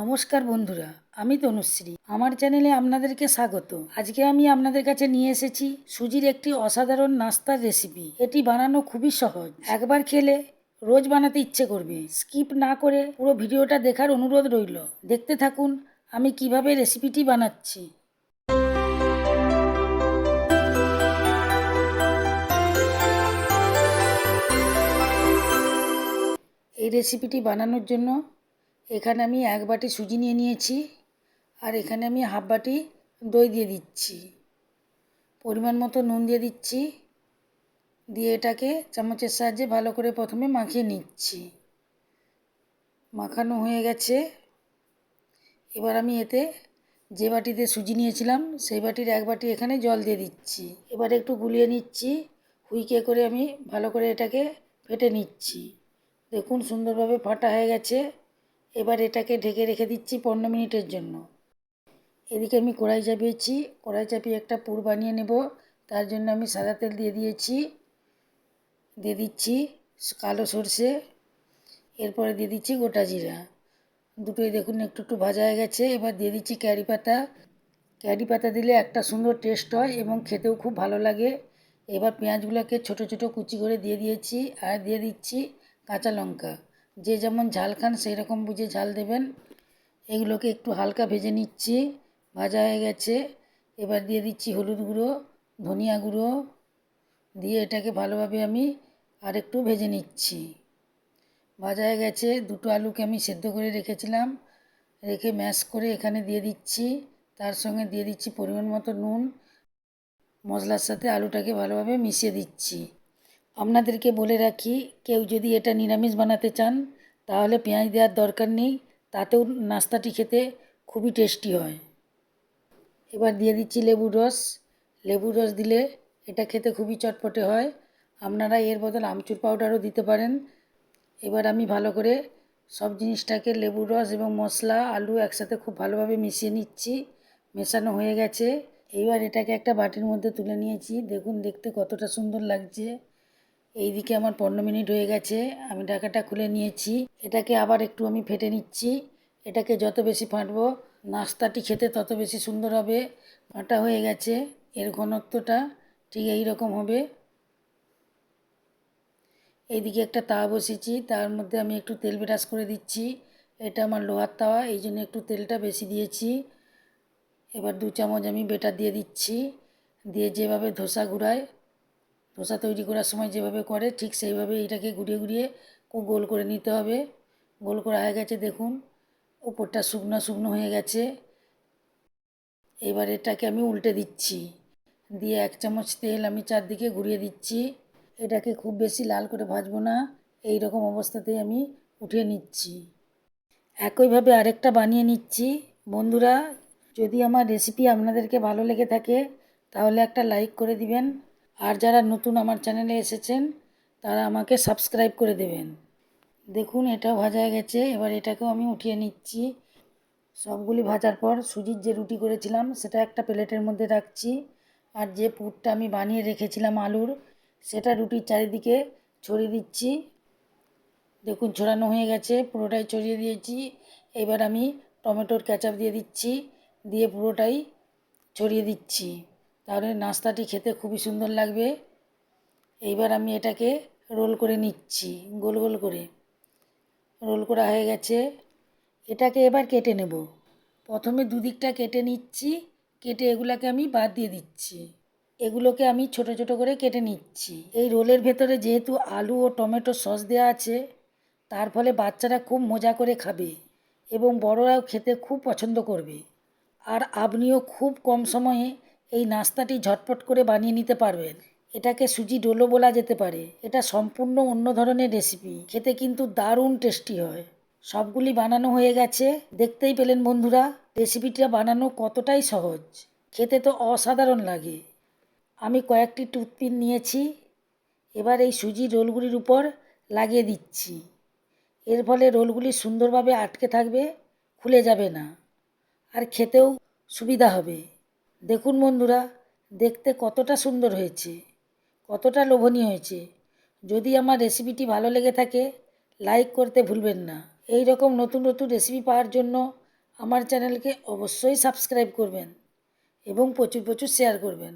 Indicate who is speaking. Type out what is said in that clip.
Speaker 1: নমস্কার বন্ধুরা, আমি তনুশ্রী। আমার চ্যানেলে আপনাদেরকে স্বাগত। আজকে আমি আপনাদের কাছে নিয়ে এসেছি সুজির একটি অসাধারণ নাস্তার রেসিপি। এটি বানানো খুবই সহজ। একবার খেলে রোজ বানাতে ইচ্ছে করবে। স্কিপ না করে পুরো ভিডিওটা দেখার অনুরোধ রইল। দেখতে থাকুন, আমি কীভাবে রেসিপিটি বানাচ্ছি। এই রেসিপিটি বানানোর জন্য এখানে আমি এক বাটি সুজি নিয়ে নিয়েছি আর এখানে আমি হাফ বাটি দই দিয়ে দিচ্ছি। পরিমাণ মতো নুন দিয়ে দিচ্ছি। দিয়ে এটাকে চামচের সাহায্যে ভালো করে প্রথমে মাখিয়ে নিচ্ছি। মাখানো হয়ে গেছে। এবার আমি এতে যে বাটিতে সুজি নিয়েছিলাম, সেই বাটির এক বাটি এখানে জল দিয়ে দিচ্ছি। এবার একটু গুলিয়ে নিচ্ছি। হুইকে করে আমি ভালো করে এটাকে ফেটে নিচ্ছি। দেখুন সুন্দরভাবে ফাটা হয়ে গেছে। এবার এটাকে ঢেকে রেখে দিচ্ছি পনেরো মিনিটের জন্য। এদিকে আমি কড়াই চাপিয়েছি। কড়াই চাপিয়ে একটা পুর বানিয়ে নেব। তার জন্য আমি সাদা তেল দিয়ে দিয়েছি। দিয়ে দিচ্ছি কালো সর্ষে। এরপরে দিয়ে দিচ্ছি গোটা জিরা। দুটোই দেখুন একটু একটু ভাজা হয়ে গেছে। এবার দিয়ে দিচ্ছি ক্যারি পাতা। ক্যারি পাতা দিলে একটা সুন্দর টেস্ট হয় এবং খেতেও খুব ভালো লাগে। এবার পেঁয়াজগুলোকে ছোট ছোট কুচি করে দিয়ে দিয়েছি। আর দিয়ে দিচ্ছি কাঁচা লঙ্কা। যে যেমন ঝাল খান সেই রকম বুঝে ঝাল দেবেন। এগুলোকে একটু হালকা ভেজে নিচ্ছি, ভাজা হয়ে গেছে। এবার দিয়ে দিচ্ছি হলুদ গুঁড়ো, ধনিয়া গুঁড়ো। দিয়ে এটাকে ভালোভাবে আমি আর একটু ভেজে নিচ্ছি। ভাজা হয়ে গেছে, দুটো আলুকে আমি সেদ্ধ করে রেখেছিলাম। রেখে ম্যাশ করে এখানে দিয়ে দিচ্ছি। তার সঙ্গে দিয়ে দিচ্ছি পরিমাণ মতো নুন। মশলার সাথে আলুটাকে ভালোভাবে মিশিয়ে দিচ্ছি। আপনাদেরকে বলে রাখি, কেউ যদি এটা নিরামিষ বানাতে চান, তাহলে পেঁয়াজ দেওয়ার দরকার নেই, তাতেও নাস্তাটি খেতে খুবই টেস্টি হয়। এবার দিয়ে দিচ্ছি লেবুর রস। লেবুর রস দিলে এটা খেতে খুবই চটপটে হয়। আপনারা এর বদল আমচুর পাউডারও দিতে পারেন। এবার আমি ভালো করে সব জিনিসটাকে লেবুর রস এবং মশলা, আলু একসাথে খুব ভালোভাবে মিশিয়ে নিচ্ছি। মেশানো হয়ে গেছে। এইবার এটাকে একটা বাটির মধ্যে তুলে নিয়েছি। দেখুন, দেখতে কতটা সুন্দর লাগছে। এইদিকে আমার পনেরো মিনিট হয়ে গেছে, আমি ঢাকাটা খুলে নিয়েছি। এটাকে আবার একটু আমি ফেটে নিচ্ছি। এটাকে যত বেশি ফাটবো, নাস্তাটি খেতে তত বেশি সুন্দর হবে। ফাটা হয়ে গেছে, এর ঘনত্বটা ঠিক এই রকম হবে। এইদিকে একটা তাওয়া বসেছি তার মধ্যে আমি একটু তেল ব্রাশ করে দিচ্ছি। এটা আমার লোহার তাওয়া, এই জন্য একটু তেলটা বেশি দিয়েছি। এবার দু চামচ আমি বেটার দিয়ে দিচ্ছি। দিয়ে যেভাবে ধোসা ঘুরায় ধোসা তৈরি করার সময় যেভাবে করে, ঠিক সেইভাবে এটাকে ঘুরিয়ে ঘুরিয়ে গোল করে নিতে হবে। গোল করা হয়ে গেছে, দেখুন। উপরটা শুকনো শুকনো হয়ে গেছে। এবার এটাকে আমি উল্টে দিচ্ছি। দিয়ে এক চামচ তেল আমি চারদিকে ঘুরিয়ে দিচ্ছি। এটাকে খুব বেশি লাল করে ভাজবো না। এই রকম অবস্থাতেই আমি উঠিয়ে নিচ্ছি। একইভাবে আরেকটা বানিয়ে নিচ্ছি। বন্ধুরা, যদি আমার রেসিপি আপনাদেরকে ভালো লেগে থাকে, তাহলে একটা লাইক করে দিবেন। আর যারা নতুন আমার চ্যানেলে এসেছেন, তারা আমাকে সাবস্ক্রাইব করে দেবেন। দেখুন, এটাও ভাজা গেছে। এবার এটাকেও আমি উঠিয়ে নিচ্ছি। সবগুলি ভাজার পর সুজির যে রুটি করেছিলাম, সেটা একটা প্লেটের মধ্যে রাখছি। আর যে পুরটা আমি বানিয়ে রেখেছিলাম আলুর, সেটা রুটির চারিদিকে ছড়িয়ে দিচ্ছি। দেখুন, ছড়ানো হয়ে গেছে, পুরোটাই ছড়িয়ে দিয়েছি। এবার আমি টমেটোর ক্যাচাপ দিয়ে দিচ্ছি, দিয়ে পুরোটাই ছড়িয়ে দিচ্ছি। তাহলে নাস্তাটি খেতে খুবই সুন্দর লাগবে। এইবার আমি এটাকে রোল করে নিচ্ছি, গোল গোল করে। রোল করা হয়ে গেছে। এটাকে এবার কেটে নেব। প্রথমে দুদিকটা কেটে নিচ্ছি, কেটে এগুলাকে আমি বাদ দিয়ে দিচ্ছি। এগুলোকে আমি ছোট ছোট করে কেটে নিচ্ছি। এই রোলের ভেতরে যেহেতু আলু ও টমেটো সস দেওয়া আছে, তার ফলে বাচ্চারা খুব মজা করে খাবে এবং বড়রাও খেতে খুব পছন্দ করবে। আর আপনিও খুব কম সময়ে এই নাস্তাটি ঝটপট করে বানিয়ে নিতে পারবেন। এটাকে সুজি ডোলো বলা যেতে পারে। এটা সম্পূর্ণ অন্য ধরনের রেসিপি। খেতে কিন্তু দারুণ টেস্টি হয়। সবগুলি বানানো হয়ে গেছে। দেখতেই পেলেন বন্ধুরা, রেসিপিটা বানানো কতটাই সহজ। খেতে তো অসাধারণ লাগে। আমি কয়েকটি টুথপিন নিয়েছি। এবার এই সুজি রোলগুলির উপর লাগিয়ে দিচ্ছি। এর ফলে রোলগুলি সুন্দরভাবে আটকে থাকবে, খুলে যাবে না। আর খেতেও সুবিধা হবে। দেখুন বন্ধুরা, দেখতে কতটা সুন্দর হয়েছে, কতটা লোভনীয় হয়েছে। যদি আমার রেসিপিটি ভালো লেগে থাকে, লাইক করতে ভুলবেন না। এই রকম নতুন নতুন রেসিপি পাওয়ার জন্য আমার চ্যানেলকে অবশ্যই সাবস্ক্রাইব করবেন এবং প্রচুর প্রচুর শেয়ার করবেন।